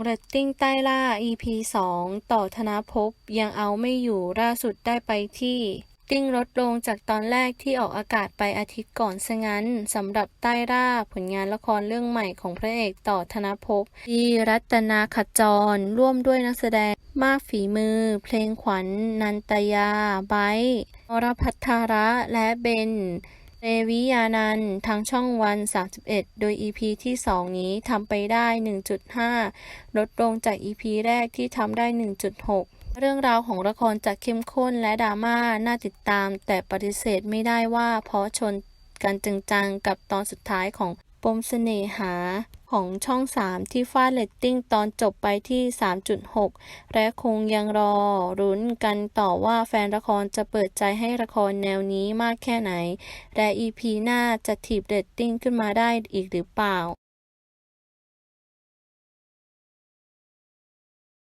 เรตติ้งใต้ล่า EP 2 ต่อธนภพยังเอาไม่อยู่ล่าสุดได้ไปที่ ติ้งลดลงจากตอนแรกที่ออกอากาศไปอาทิตย์ก่อนซะงั้นสำหรับใต้ล่าผลงานละครเรื่องใหม่ของพระเอกต่อธนภพดีรัตนาขจร ร่วมด้วยนักแสดงมากฝีมือ เพลงขวัญนันตยาไบอรพัทธาระและเบน เรวิยานันท์ทางช่องวัน 31 โดย EP ที่ 2 นี้ทำไปได้ 1.5 ลดลงจาก EP แรกที่ทำได้ 1.6 เรื่องราวของละครจะเข้มข้นและดราม่าน่าติดตาม แต่ปฏิเสธไม่ได้ว่าเพราะชนกันจังๆกับตอนสุดท้ายของ ปมเสน่หาของช่อง 3 ที่ฟาดเลตติ้งตอนจบไปที่ 3.6 และคงยังรอรุ้นกันต่อว่าแฟนละครจะเปิดใจให้ละครแนวนี้มากแค่ไหน และ EP หน้าจะถีบเลตติ้งขึ้นมาได้อีกหรือเปล่า